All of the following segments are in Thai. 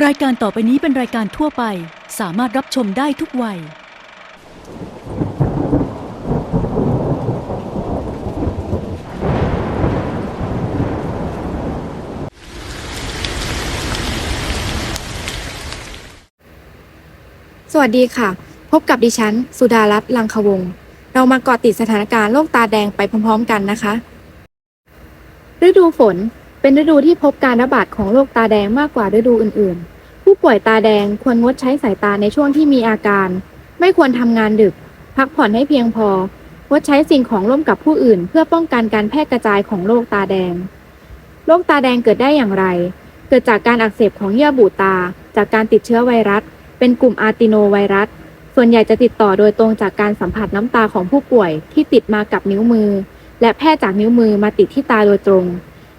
รายการต่อไปนี้เป็นรายการทั่วไป สามารถรับชมได้ทุกวัย สวัสดีค่ะ พบกับดิฉัน สุดารัตน์ลังควงศ์เรามาเกาะติดสถานการณ์โรคตาแดงไปพร้อมๆกันนะคะ ฤดูฝน เป็นฤดูที่พบการระบาดของโรคตาแดงมากกว่าฤดูอื่นๆ ผู้ป่วยตาแดงควรงดใช้สายตาในช่วงที่มีอาการ ไม่ควรทำงานดึก พักผ่อนให้เพียงพองดใช้สิ่งของร่วมกับผู้อื่น เพื่อป้องกันการแพร่กระจายของโรคตาแดง โรคตาแดงเกิดได้อย่างไร เกิดจากการอักเสบของเยื่อบุตา จากการติดเชื้อไวรัส เป็นกลุ่มอาร์ติโนไวรัส ส่วนใหญ่จะติดต่อโดยตรงจากการสัมผัสน้ำตาของผู้ป่วยที่ติดมากับนิ้วมือ และแพร่จากนิ้วมือมาติดที่ตาโดยตรง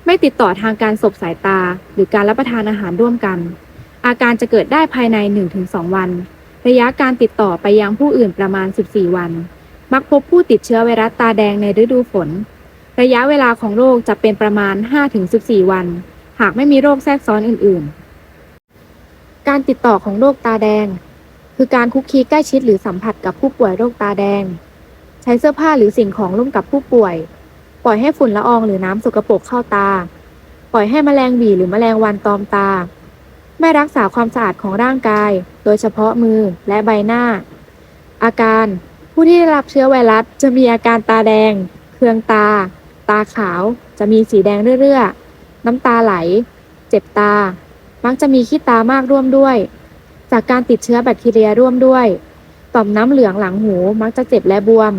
ไม่ติดต่อทางการสบสายตา หรือการรับประทานอาหารร่วมกัน อาการจะเกิดได้ภายใน 1-2 วัน ระยะการติดต่อไปยังผู้อื่นประมาณ 14 วัน มักพบผู้ติดเชื้อไวรัสตาแดงในฤดูฝน ระยะเวลาของโรคจะเป็นประมาณ 5-14 วัน หากไม่มีโรคแทรกซ้อนอื่น ๆ การติดต่อของโรคตาแดง คือการคุกคีใกล้ชิดหรือสัมผัสกับผู้ป่วยโรคตาแดง ใช้เสื้อผ้าหรือสิ่งของร่วมกับผู้ป่วย ปล่อยให้ฝุ่นละอองหรือน้ำสกปรกเข้าตา ปล่อยให้แมลงหวีหรือแมลงวันตอมตา ไม่รักษาความสะอาดของร่างกาย โดยเฉพาะมือและใบหน้า อาการ ผู้ที่ได้รับเชื้อไวรัสจะมีอาการตาแดง เคืองตา ตาขาว จะมีสีแดงเรื่อๆน้ำตาไหล เจ็บตา มักจะมีขี้ตามากร่วมด้วย จากการติดเชื้อแบคทีเรียร่วมด้วย ต่อมน้ำเหลืองหลังหูมักจะเจ็บและบวม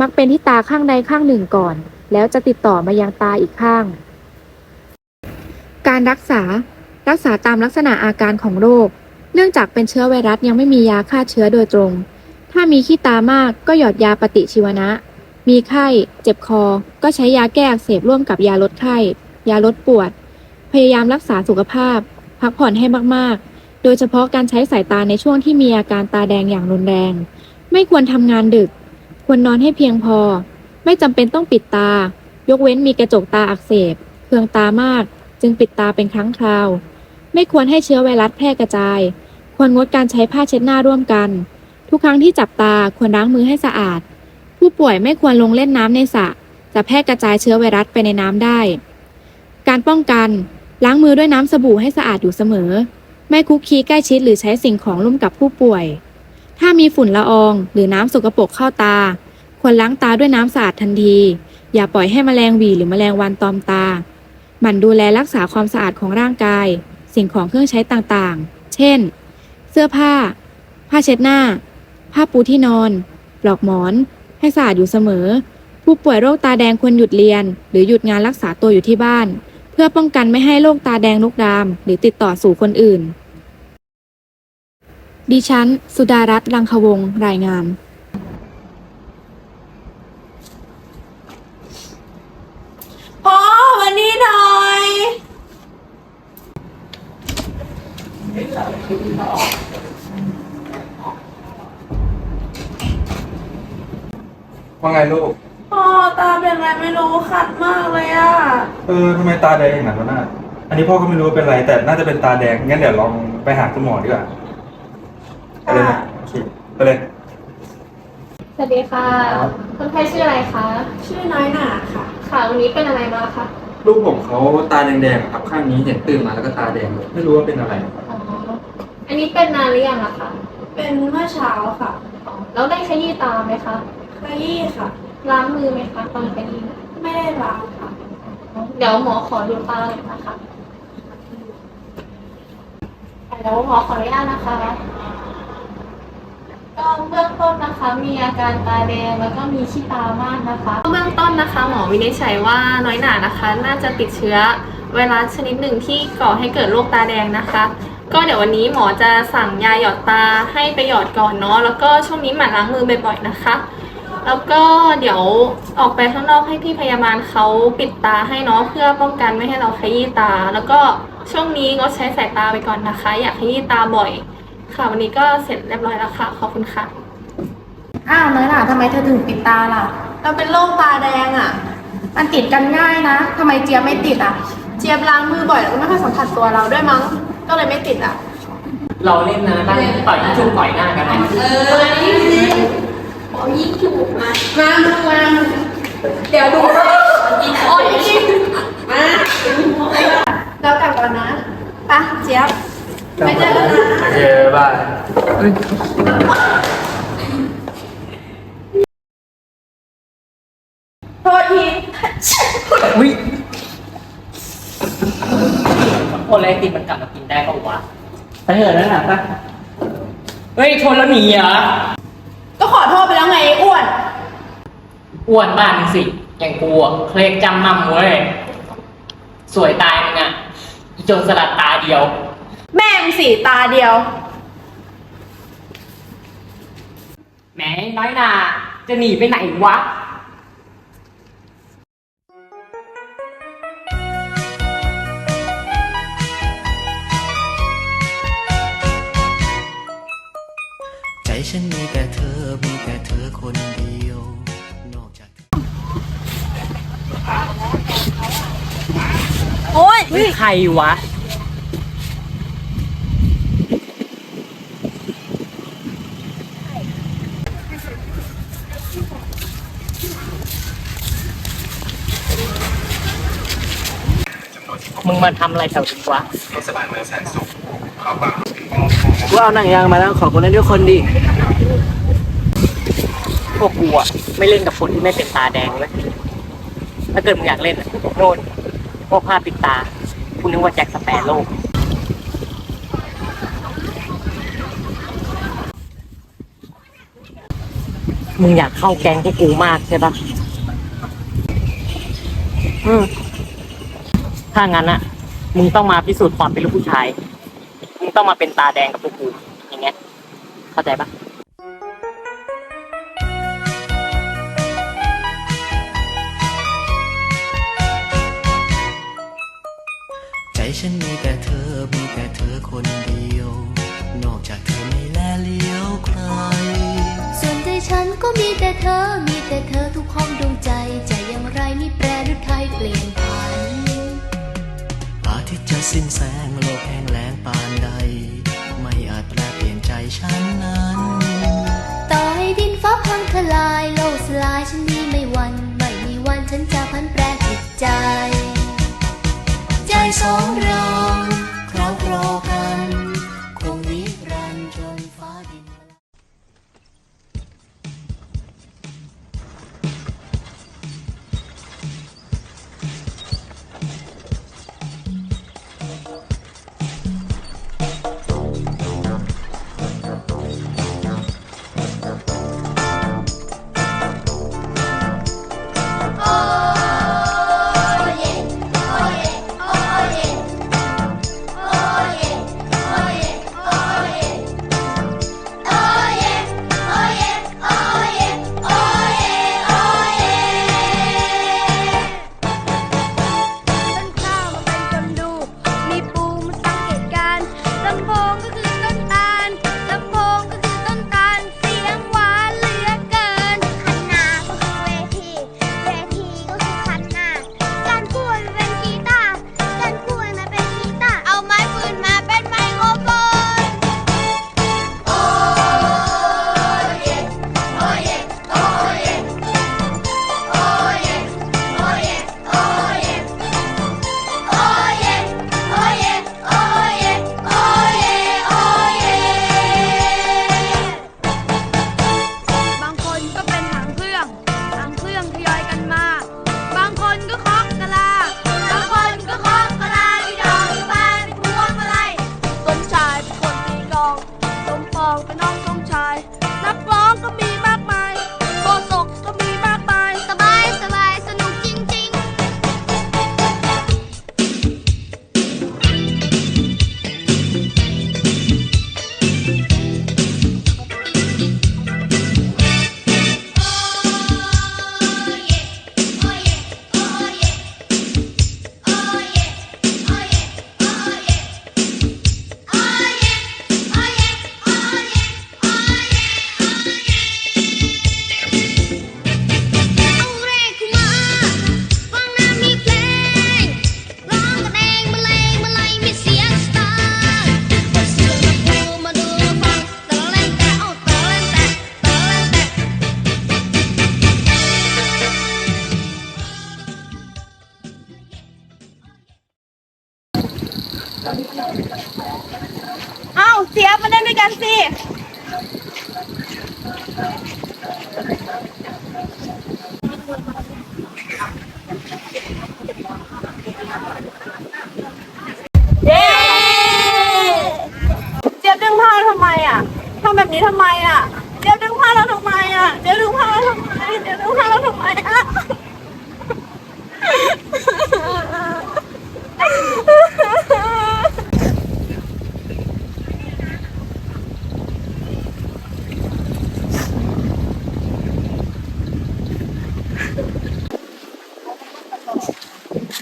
มักเป็นที่ตาข้างใดข้างหนึ่งก่อน แล้วจะติดต่อมายังตาอีกข้าง การรักษา รักษาตามลักษณะอาการของโรค เนื่องจากเป็นเชื้อไวรัสยังไม่มียาฆ่าเชื้อโดยตรง ถ้ามีขี้ตามากก็หยอดยาปฏิชีวนะ มีไข้ เจ็บคอ ก็ใช้ยาแก้อักเสบร่วมกับยาลดไข้ ยาลดปวด พยายามรักษาสุขภาพ พักผ่อนให้มากๆ โดยเฉพาะการใช้สายตาในช่วงที่มีอาการตาแดงอย่างรุนแรง ไม่ควรทำงานดึก ควรนอนให้เพียงพอ ไม่จำเป็นต้องปิดตา ยกเว้นมีกระจกตาอักเสบเคืองตามาก จึงปิดตาเป็นครั้งคราว ไม่ควรให้เชื้อไวรัสแพร่กระจาย ควรงดการใช้ผ้าเช็ดหน้าร่วมกัน ทุกครั้งที่จับตาควรล้างมือให้สะอาด ผู้ป่วยไม่ควรลงเล่นน้ำในสระจะแพร่กระจายเชื้อไวรัสไปในน้ำได้ การป้องกันล้างมือด้วยน้ำสบู่ให้สะอาดอยู่เสมอ ไม่คุกคีใกล้ชิดหรือใช้สิ่งของร่วมกับผู้ป่วย ถ้ามีฝุ่นละอองหรือน้ำสกปรกเข้าตา ควรล้างตาด้วยน้ำสะอาดทันที อย่าปล่อยให้แมลงหวีหรือแมลงวันตอมตา หมั่นดูแลรักษาความสะอาดของร่างกาย สิ่งของเครื่องใช้ต่างๆ เช่น เสื้อผ้า ผ้าเช็ดหน้า ผ้าปูที่นอน ปลอกหมอน ให้สะอาดอยู่เสมอ ผู้ป่วยโรคตาแดงควรหยุดเรียน หรือหยุดงานรักษาตัวอยู่ที่บ้าน เพื่อป้องกันไม่ให้โรคตาแดงลุกราม หรือติดต่อสู่คนอื่น ดิฉัน สุดารัตน์รังควงรายงาน พ่อวันนี้หน่อยว่าไงลูก พ่อตาเป็นอะไรไม่รู้ขัดมากเลยอะ เออทำไมตาแดงอย่างนั้นวะน่าอันนี้พ่อก็ไม่รู้ว่าเป็นไรแต่น่าจะเป็นตาแดง งั้นเดี๋ยวลองไปหาคุณหมอดีกว่าไปเลยนะโอเคไปเลย สวัสดีค่ะครับคนไข้ชื่ออะไรคะ ชื่อน้อยหนาค่ะ ค่ะ วันนี้เป็นอะไรมาคะ ลูกผมเขาตาแดงๆอะครับ ข้างนี้เห็นตื่นมาแล้วก็ตาแดงเลยไม่รู้ว่าเป็นอะไร อ๋อ อันนี้เป็นนานหรือยังอะคะเป็นเมื่อเช้าค่ะอ๋อแล้วได้ขยี้ตาไหมคะ ขยี้ค่ะ ล้างมือไหมคะตอนขยี้ไม่ได้ล้างค่ะอ๋อเดี๋ยวหมอขอดูตาหน่อยนะคะเดี๋ยวหมอขออนุญาตนะคะ ก็เบื้องต้นนะคะมีอาการตาแดงแล้วก็มีขี้ตามากนะคะเบื้องต้นนะคะ หมอวินิจฉัยว่าน้อยหนานะคะ น่าจะติดเชื้อไวรัสชนิดหนึ่งที่ก่อให้เกิดโรคตาแดงนะคะ ก็เดี๋ยววันนี้หมอจะสั่งยาหยอดตาให้ไปหยอดก่อนเนาะแล้วก็ช่วงนี้หมั่นล้างมือบ่อยๆนะคะ แล้วก็เดี๋ยวออกไปข้างนอกให้พี่พยาบาลเขาปิดตาให้เนาะเพื่อป้องกันไม่ให้เราขยี้ตา แล้วก็ช่วงนี้งดใช้สายตาไปก่อนนะคะ อยากขยี้ตาบ่อย ค่ะวันนี้ก็เสร็จเรียบร้อยแล้วค่ะ ขอบคุณค่ะ อ้าวน้อยหน่าทำไมเธอถึงปิดตาล่ะ เราเป็นโรคตาแดงอะ มันติดกันง่ายนะทำไมเจี๊ยบไม่ติดอะ เจี๊ยบล้างมือบ่อยแล้วก็ไม่ค่อยสัมผัสตัวเราด้วยมั้งอก็เลยไม่ติดอะ เราเล่นนะตั้งต่อยชุบต่อยหน้ากันนะเออมานี่สิบอกยิ่งถูกมา มามาเดี๋ยวดูยิงโอ้ยมาเรากลับก่อนนะไปะเจี๊ยบ ไปเจอกันนะโอเคบายโทษทีวิโคนอะไรติดมันกลับมากินได้ปะวะไปเถอะนั่นแหละปะเฮ้ยชนแล้วหนีเหรอ ก็ขอโทษไปแล้วไงไอ้อ้วน อ้วนบ้านมึงสิ อย่างกูอะเคลกจำมั่มเว้ย สวยตายมึงอะอีโจรสลัดตาเดียวแม่ งสีตาเดียว แหมน้อยหนาจะหนีไปไหนวะ ใจฉันมีแต่เธอ มีแต่เธอคนเดียว นอกจากเธอโอ้ยเฮ้ย ใครวะ มึงมาทำอะไรแถวนี้วะว่าเอาหนังยางมาแล้วขอคนนั้นด้วยคนดิพวกกูอะไม่เล่นกับคนที่ไม่เป็นตาแดงเลยถ้าเกิดมึงอยากเล่นอะโน่นพวกผ้าปิดตา คุณนึกว่าแจ็คสเปรโร่มึงอยากเข้าแก๊งพวกกูมากใช่ปะอืม ถ้างั้นอะมึงต้องมาพิสูจน์ความเป็นลูกผู้ชาย มึงต้องมาเป็นตาแดงกับพวกกูอย่างเงี้ย เข้าใจปะใจฉันมีแต่เธอ มีแต่เธอคนเดียว นอกจากเธอไม่แลเลี้ยวใคร ส่วนใจฉันก็มีแต่เธอมี สิ้นแสงโลกแห้งแล้งปานใด ไม่อาจแปลเปลี่ยนใจฉันนั้น ต่อให้ดินฟ้าพังทลาย โลกสลายฉันนี้ไม่หวัน ไม่มีวันฉันจะพันแปรจิตใจ ใจสองเรา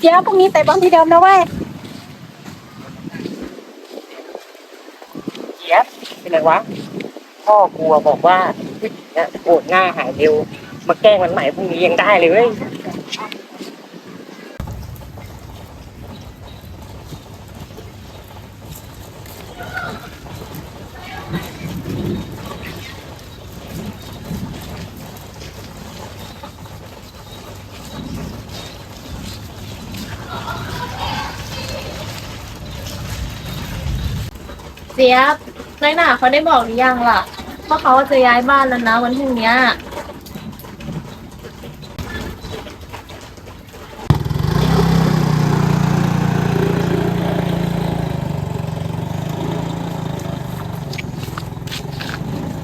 เจี๊ยวพรุ่งนี้เตะบอลที่เดิมนะเว้ยเจี๊ยบเป็นไรวะ พ่อกลัวบอกว่าผู้หญิงเนี่ยโกรธง่ายหายเร็ว มาแกล้งวันใหม่พรุ่งนี้ยังได้เลยเว้ย เจี๊ยบน้อยหนาเขาได้บอกหรือยังล่ะว่าเขาจะย้ายบ้านแล้วนะวันพรุ่งเนี้ย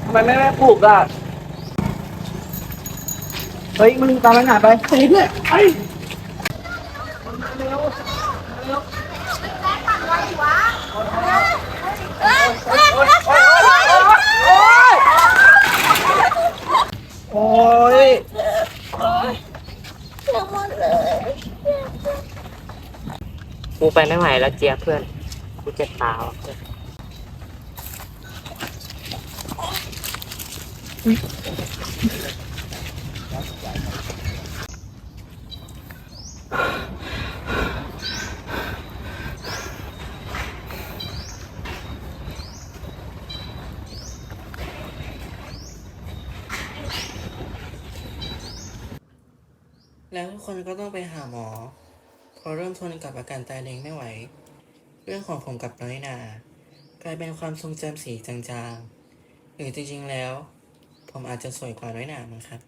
ทำไมไม่แม่ปลูกอะ เฮ้ย มึงตามไปไหนไปเฮ้ยเพื่อ นไอ้โอ้ยกูไปไม่ไหวแล้วเจี๊ยบเพื่อน กูเจ็บเท้าเพื่อน แล้วทุก คนก็ต้องไปหาหมอพอเริ่มทนกับอาการตายเลงไม่ไหว เรื่องของผมกับน้อยนากลายเป็นความทรงจำสีจางๆ หรือจริงๆแล้ว ผมอาจจะสวยกว่าน้อยหนามั้งครับ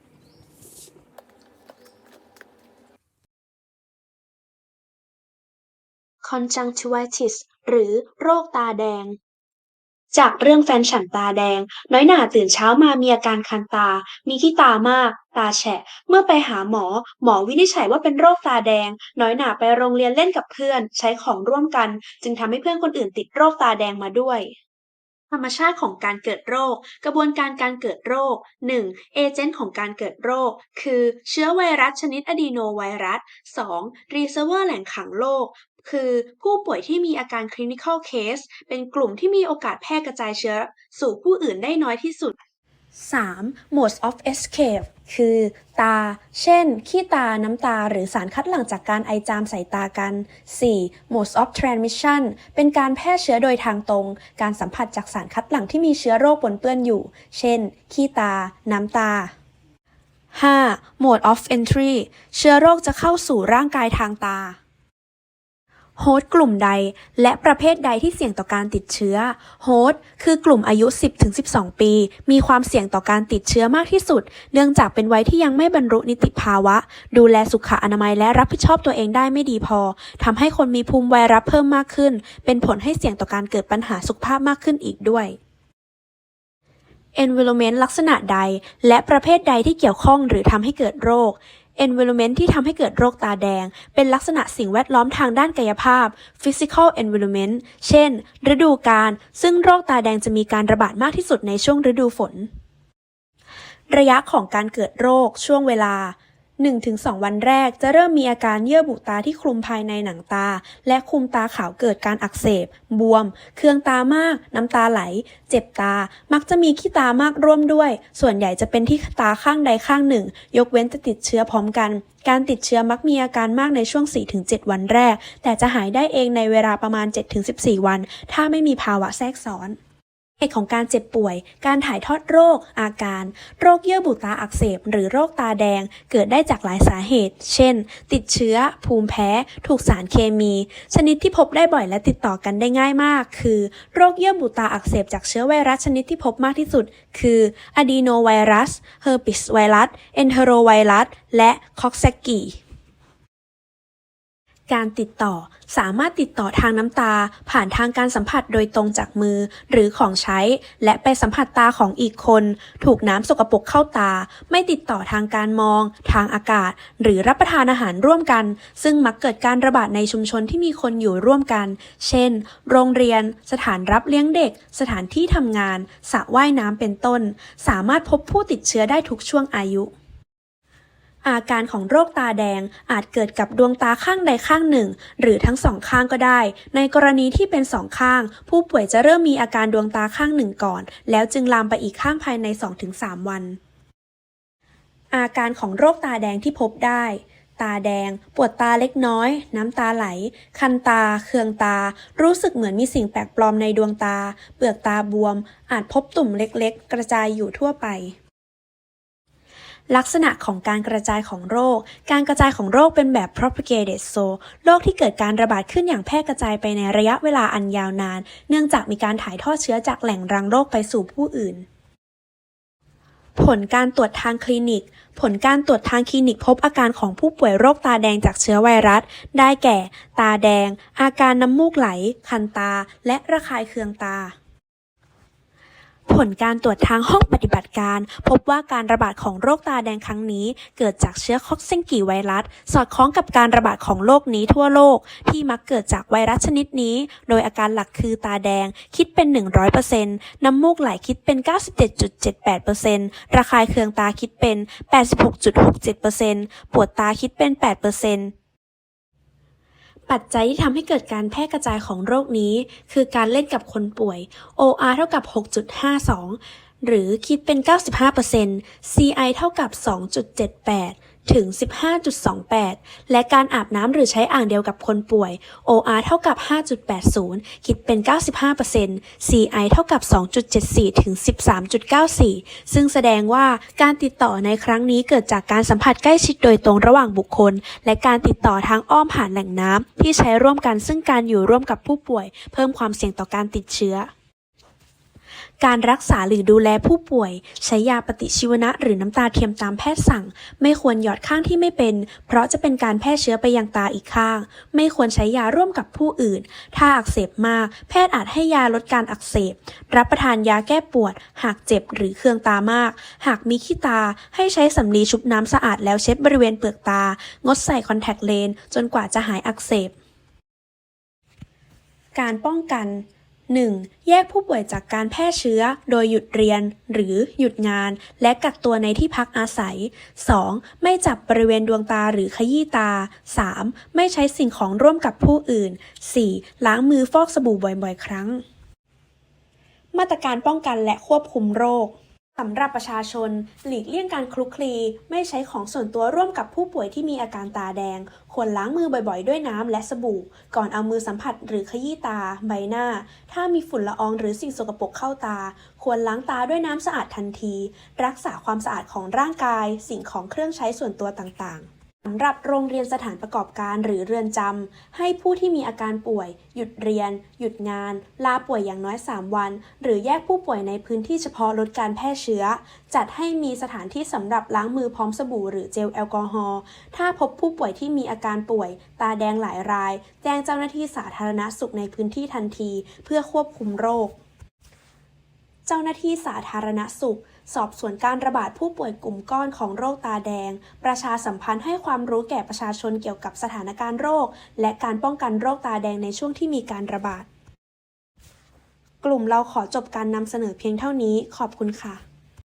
conjunctivitis หรือโรคตาแดง จากเรื่องแฟนฉันตาแดง น้อยหน่าตื่นเช้ามามีอาการคันตา มีขี้ตามาก ตาแฉะ เมื่อไปหาหมอ หมอวินิจฉัยว่าเป็นโรคตาแดง น้อยหน่าไปโรงเรียนเล่นกับเพื่อน ใช้ของร่วมกัน จึงทำให้เพื่อนคนอื่นติดโรคตาแดงมาด้วย ธรรมชาติของการเกิดโรค กระบวนการการเกิดโรค 1. เอเจนต์ของการเกิดโรค คือเชื้อไวรัสชนิดอะดีโนไวรัส 2. รีเซิร์เวอร์แหล่งขังโรคคือผู้ป่วยที่มีอาการ clinical case เป็นกลุ่มที่มีโอกาสแพร่กระจายเชื้อสู่ผู้อื่นได้น้อยที่สุด 3. Modes of escape คือ ตา เช่น ขี้ตา น้ำตา หรือสารคัดหลั่งจากการไอจามใส่ตากัน 4. Modes of transmission เป็นการแพร่เชื้อโดยทางตรง การสัมผัสจากสารคัดหลั่งที่มีเชื้อโรคปนเปื้อนอยู่ เช่น ขี้ตา น้ำตา 5. Mode of entry เชื้อโรคจะเข้าสู่ร่างกายทางตา โฮสต์กลุ่มใดและประเภทใดที่เสี่ยงต่อการติดเชื้อ โฮสต์คือกลุ่มอายุ 10-12 ปี มีความเสี่ยงต่อการติดเชื้อมากที่สุด เนื่องจากเป็นวัยที่ยังไม่บรรลุนิติภาวะ ดูแลสุขอนามัยและรับผิดชอบตัวเองได้ไม่ดีพอทำให้คนมีภูมิไวรัสเพิ่มมากขึ้น เป็นผลให้เสี่ยงต่อการเกิดปัญหาสุขภาพมากขึ้นอีกด้วย environment ลักษณะใด และประเภทใดที่เกี่ยวข้องหรือทำให้เกิดโรค environment ที่ทำให้เกิดโรคตาแดง เป็นลักษณะสิ่งแวดล้อมทางด้านกายภาพ physical environment เช่น ฤดูกาลซึ่งโรคตาแดงจะมีการระบาดมากที่สุดในช่วงฤดูฝน ระยะของการเกิดโรค ช่วงเวลา 1-2 วันแรกจะเริ่มมีอาการเยื่อบุตาที่คลุมภายในหนังตา และคลุมตาขาวเกิดการอักเสบ บวม เคืองตามาก น้ำตาไหล เจ็บตา มักจะมีขี้ตามากร่วมด้วย ส่วนใหญ่จะเป็นที่ตาข้างใดข้างหนึ่ง ยกเว้นจะติดเชื้อพร้อมกัน การติดเชื้อมักมีอาการมากในช่วง 4-7 วันแรก แต่จะหายได้เองในเวลาประมาณ 7-14 วัน ถ้าไม่มีภาวะแทรกซ้อน เหตุของการเจ็บป่วย การถ่ายทอดโรค อาการ โรคเยื่อบุตาอักเสบ หรือโรคตาแดง เกิดได้จากหลายสาเหตุ เช่น ติดเชื้อ ภูมิแพ้ ถูกสารเคมี ชนิดที่พบได้บ่อยและติดต่อกันได้ง่ายมาก คือ โรคเยื่อบุตาอักเสบจากเชื้อไวรัสชนิดที่พบมากที่สุด คืออะดีโนไวรัส เฮอร์ปิสไวรัส เอนเทโรไวรัส และคอกแซกกี การติดต่อ สามารถติดต่อทางน้ำตา ผ่านทางการสัมผัสโดยตรงจากมือ หรือของใช้ และไปสัมผัสตาของอีกคน ถูกน้ำสกปรกเข้าตา ไม่ติดต่อทางการมอง ทางอากาศ หรือรับประทานอาหารร่วมกัน ซึ่งมักเกิดการระบาดในชุมชนที่มีคนอยู่ร่วมกัน เช่น โรงเรียน สถานรับเลี้ยงเด็ก สถานที่ทำงานสระว่ายน้ำเป็นต้น สามารถพบผู้ติดเชื้อได้ทุกช่วงอายุ อาการของโรคตาแดงอาจเกิดกับดวงตาข้างใดข้างหนึ่ง หรือทั้งสองข้างก็ได้ ในกรณีที่เป็นสองข้าง ผู้ป่วยจะเริ่มมีอาการดวงตาข้างหนึ่งก่อน แล้วจึงลามไปอีกข้างภายใน 2-3 วัน อาการของโรคตาแดงที่พบได้ ตาแดง ปวดตาเล็กน้อย น้ำตาไหล คันตา เคืองตา รู้สึกเหมือนมีสิ่งแปลกปลอมในดวงตา เปลือกตาบวม อาจพบตุ่มเล็กๆ กระจายอยู่ทั่วไป ลักษณะของการกระจายของโรค การกระจายของโรคเป็นแบบ propagated so โรคที่เกิดการระบาดขึ้นอย่างแพร่กระจายไปในระยะเวลาอันยาวนาน เนื่องจากมีการถ่ายทอดเชื้อจากแหล่งรังโรคไปสู่ผู้อื่นผลการตรวจทางคลินิก ผลการตรวจทางคลินิกพบอาการของผู้ป่วยโรคตาแดงจากเชื้อไวรัส ได้แก่ ตาแดง อาการน้ำมูกไหล คันตา และระคายเคืองตา ผลการตรวจทางห้องปฏิบัติการ พบว่าการระบาดของโรคตาแดงครั้งนี้ เกิดจากเชื้อคอกเซนกีไวรัส สอดคล้องกับการระบาดของโรคนี้ทั่วโลก ที่มักเกิดจากไวรัสชนิดนี้ โดยอาการหลักคือตาแดง คิดเป็น 100%น้ำมูกไหลคิดเป็น 97.78%ระคายเคืองตาคิดเป็น 86.67%ปวดตาคิดเป็น 8% ปัจจัยที่ทำให้เกิดการแพร่กระจายของโรคนี้ คือการเล่นกับคนป่วย OR เท่ากับ 6.52 หรือคิดเป็น 95% CI เท่ากับ 2.78 ถึง 15.28 และการอาบน้ำหรือใช้อ่างเดียวกับคนป่วย OR เท่ากับ 5.80 คิดเป็น 95% CI เท่ากับ 2.74 ถึง 13.94 ซึ่งแสดงว่าการติดต่อในครั้งนี้เกิดจากการสัมผัสใกล้ชิดโดยตรงระหว่างบุคคล และการติดต่อทางอ้อมผ่านแหล่งน้ำที่ใช้ร่วมกันซึ่งการอยู่ร่วมกับผู้ป่วย เพิ่มความเสี่ยงต่อการติดเชื้อ การรักษาหรือดูแลผู้ป่วย ใช้ยาปฏิชีวนะหรือน้ำตาเทียมตามแพทย์สั่ง ไม่ควรหยอดข้างที่ไม่เป็น เพราะจะเป็นการแพร่เชื้อไปยังตาอีกข้าง ไม่ควรใช้ยาร่วมกับผู้อื่น ถ้าอักเสบมาก แพทย์อาจให้ยาลดการอักเสบ รับประทานยาแก้ปวด หากเจ็บหรือเคืองตามาก หากมีขี้ตา ให้ใช้สำลีชุบน้ำสะอาดแล้วเช็ดบริเวณเปลือกตา งดใส่คอนแทคเลนส์จนกว่าจะหายอักเสบ การป้องกัน 1. แยกผู้ป่วยจากการแพร่เชื้อ โดยหยุดเรียน หรือหยุดงาน และกักตัวในที่พักอาศัย 2. ไม่จับบริเวณดวงตาหรือขยี้ตา 3. ไม่ใช้สิ่งของร่วมกับผู้อื่น 4. ล้างมือฟอกสบู่บ่อยๆ ครั้ง มาตรการป้องกันและควบคุมโรค สำหรับประชาชน หลีกเลี่ยงการคลุกคลี ไม่ใช้ของส่วนตัวร่วมกับผู้ป่วยที่มีอาการตาแดง ควรล้างมือบ่อยๆ ด้วยน้ำและสบู่ ก่อนเอามือสัมผัสหรือขยี้ตา ใบหน้า ถ้ามีฝุ่นละอองหรือสิ่งสกปรกเข้าตา ควรล้างตาด้วยน้ำสะอาดทันที รักษาความสะอาดของร่างกาย สิ่งของเครื่องใช้ส่วนตัวต่างๆ สำหรับโรงเรียนสถานประกอบการหรือเรือนจำ ให้ผู้ที่มีอาการป่วย หยุดเรียน หยุดงาน ลาป่วยอย่างน้อย 3 วัน หรือแยกผู้ป่วยในพื้นที่เฉพาะลดการแพร่เชื้อ จัดให้มีสถานที่สำหรับล้างมือพร้อมสบู่หรือเจลแอลกอฮอล์ถ้าพบผู้ป่วยที่มีอาการป่วย ตาแดงหลายราย แจ้งเจ้าหน้าที่สาธารณสุขในพื้นที่ทันที เพื่อควบคุมโรค เจ้าหน้าที่สาธารณสุข สอบสวนการระบาดผู้ป่วยกลุ่มก้อนของโรคตาแดง ประชาสัมพันธ์ให้ความรู้แก่ประชาชนเกี่ยวกับสถานการณ์โรค และการป้องกันโรคตาแดงในช่วงที่มีการระบาด กลุ่มเราขอจบการนำเสนอเพียงเท่านี้ ขอบคุณค่ะ